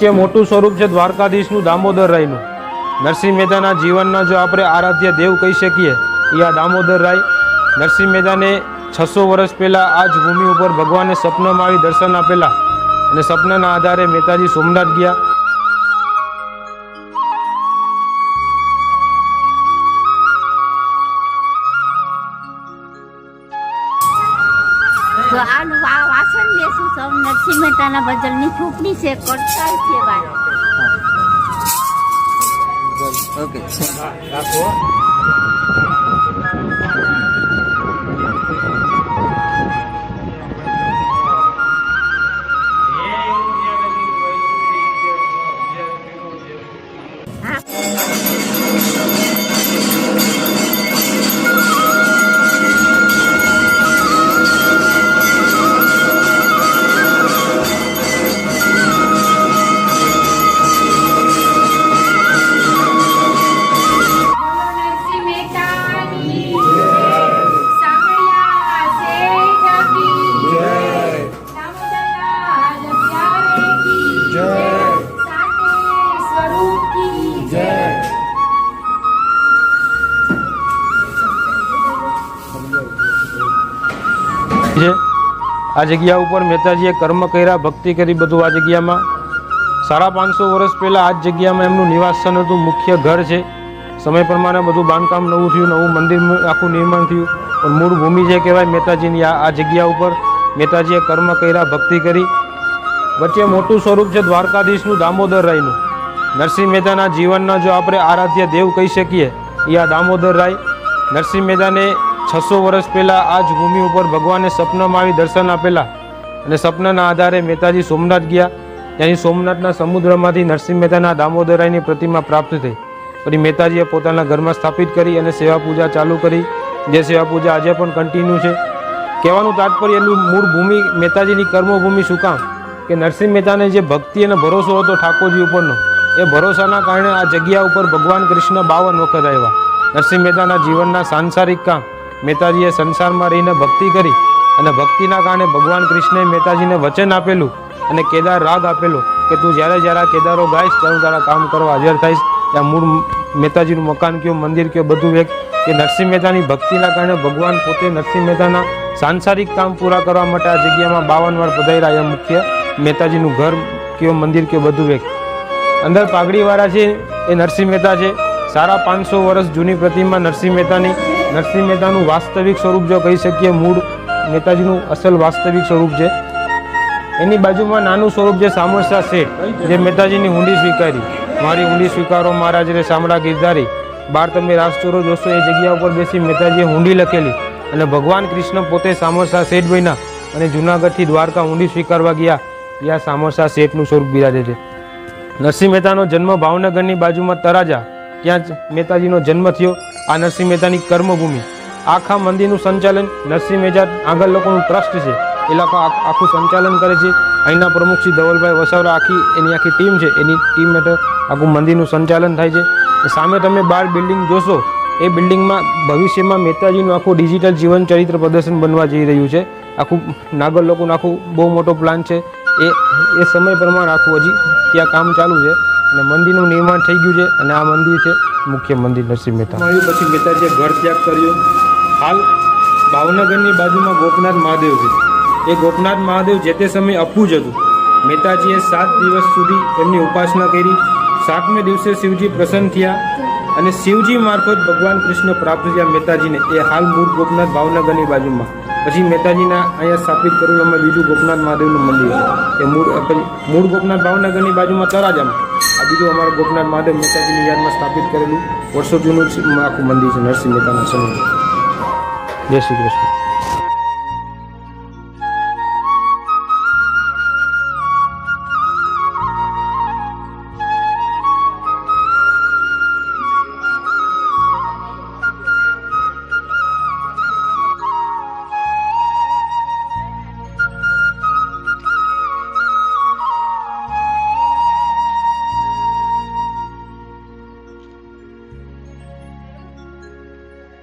કે મોટું સ્વરૂપ છે દ્વારકાધીશનું દામોદર રાયનું. નરસિંહ મહેતાના જીવનના જો આપણે આરાધ્ય દેવ કહી શકીએ, એ આ દામોદર રાય. નરસિંહ મહેતાને છસો વર્ષ પહેલાં આ જ ભૂમિ ઉપર ભગવાને સપનામાં આવી દર્શન આપેલા અને સપનાના આધારે મહેતાજી સોમનાથ ગયા. વાસણ લેશું સૌ નરસિંહ મહેતાના ભજનની ઝૂંપડી છે કરતાલ છે ભાઈ ઓકે. નરસિંહ છે. આ જગ્યા ઉપર મહેતાજીએ કર્મ કર્યા, ભક્તિ કરી બધું આ જગ્યામાં. સાડા પાંચસો વર્ષ પહેલાં આ જ જગ્યામાં એમનું નિવાસસ્થાન હતું, મુખ્ય ઘર છે. સમય પ્રમાણે બધું બાંધકામ નવું થયું, નવું મંદિર આખું નિર્માણ થયું. પણ મૂળ ભૂમિ છે કહેવાય મહેતાજીની આ આ જગ્યા ઉપર મહેતાજીએ કર્મ કર્યા, ભક્તિ કરી. વચ્ચે મોટું સ્વરૂપ છે દ્વારકાધીશનું દામોદર રાયનું. નરસિંહ મહેતાના જીવનના જો આપણે આરાધ્ય દેવ કહી શકીએ, એ આ દામોદર રાય. નરસિંહ મહેતાને છસો વર્ષ પહેલાં આ જ ભૂમિ ઉપર ભગવાને સપનામાં આવી દર્શન આપેલા. અને સપનાના આધારે મહેતાજી સોમનાથ ગયા. ત્યાંથી સોમનાથના સમુદ્રમાંથી નરસિંહ મહેતાના દામોદરાયની પ્રતિમા પ્રાપ્ત થઈ. પછી મહેતાજીએ પોતાના ઘરમાં સ્થાપિત કરી અને સેવા પૂજા ચાલુ કરી. જે સેવા પૂજા આજે પણ કન્ટિન્યુ છે. કહેવાનું તાત્પર્ય એટલું મૂળ ભૂમિ, મહેતાજીની કર્મભૂમિ શું કામ? કે નરસિંહ મહેતાને જે ભક્તિ અને ભરોસો હતો ઠાકોરજી ઉપરનો, એ ભરોસાના કારણે આ જગ્યા ઉપર ભગવાન કૃષ્ણ બાવન વખત આવ્યા. નરસિંહ મહેતાના જીવનના સાંસારિક કામ. મહેતાજીએ સંસારમાં રહીને ભક્તિ કરી અને ભક્તિના કારણે ભગવાન કૃષ્ણે મહેતાજીને વચન આપેલું અને કેદાર રાગ આપેલો કે તું જ્યારે જ્યારે કેદારો ગાઈશ ત્યારે તારા કામ કરવા હાજર થઈશ. ત્યાં મૂળ મહેતાજીનું મકાન કયો, મંદિર કયો, બધું એક કે નરસિંહ મહેતાની ભક્તિના કારણે ભગવાન પોતે નરસિંહ મહેતાના સાંસારિક કામ પૂરા કરવા માટે આ જગ્યામાં બાવન વાર પધાર્યા એ મુખ્ય મહેતાજીનું ઘર કયો, મંદિર કયો, બધું એક અંદર પાઘડીવાળા છે એ નરસિંહ મહેતા છે. સાડા પાંચસો વર્ષ જૂની પ્રતિમા નરસિંહ મહેતાની નરસિંહ મહેતાનું વાસ્તવિક સ્વરૂપ જો કહી શકીએ, મૂળ મહેતાજીનું અસલ વાસ્તવિક સ્વરૂપ છે. એની બાજુમાં નાનું સ્વરૂપ છે સામરસા શેઠ, જે મહેતાજીની ઊંડી સ્વીકારી. મારી ઊંડી સ્વીકારો મહારાજ રે શામળા ગીરધારી. બાર તમે રાજચોરો જોશો, એ જગ્યા ઉપર બેસી મહેતાજીએ ઊંડી લખેલી. અને ભગવાન કૃષ્ણ પોતે સામરસા શેઠ બન્યા અને જુનાગઢથી દ્વારકા ઊંડી સ્વીકારવા ગયા. ત્યાં સામરસા શેઠનું સ્વરૂપ બિરાજે છે. નરસિંહ મહેતાનો જન્મ ભાવનગરની બાજુમાં તરાજા ત્યાં જ મહેતાજીનો જન્મ થયો આ નરસિંહ મહેતાની કર્મભૂમિ. આખા મંદિરનું સંચાલન નરસિંહ મહેતા આગળ લોકોનું ટ્રસ્ટ છે. એ લોકો આખું સંચાલન કરે છે. અહીંના પ્રમુખ શ્રી ધવલભાઈ વસાવરા આખી એની આખી ટીમ છે. એની ટીમ હેઠળ આખું મંદિરનું સંચાલન થાય છે. સામે તમે બાર બિલ્ડિંગ જોશો, એ બિલ્ડિંગમાં ભવિષ્યમાં મહેતાજીનું આખું ડિજિટલ જીવન ચરિત્ર પ્રદર્શન બનવા જઈ રહ્યું છે. આખું નાગર લોકોનું આખું બહુ મોટો પ્લાન છે. એ એ સમય પ્રમાણે આખું હજી ત્યાં કામ ચાલુ છે. અને મંદિરનું નિર્માણ થઈ ગયું છે અને આ મંદિર છે મુખ્ય મંદિર નરસિંહ મહેતા. પછી મહેતાજીએ ઘર ત્યાગ કર્યો. હાલ ભાવનગરની બાજુમાં ગોપનાથ મહાદેવ છે. એ ગોપનાથ મહાદેવ જે તે સમયે અપુજ હતું. મહેતાજીએ સાત દિવસ સુધી એમની ઉપાસના કરી. સાતમે દિવસે શિવજી પ્રસન્ન થયા અને શિવજી મારફત ભગવાન કૃષ્ણ પ્રાપ્ત થયા મહેતાજીને. એ હાલ મૂળ ગોપનાથ ભાવનગરની બાજુમાં. પછી મહેતાજીના અહીંયા સ્થાપિત કરેલું અમે બીજું ગોપનાથ મહાદેવનું મંદિર છે. એ મૂળ મૂળ ગોપનાથ ભાવનગરની બાજુમાં તરાજામાં આ બીજું અમારા ગોપનાથ મહાદેવ મહેતાજીની યાદમાં સ્થાપિત કરેલું વર્ષો જૂનું જ આખું મંદિર છે નરસિંહ મહેતાના સમય જય શ્રી કૃષ્ણ.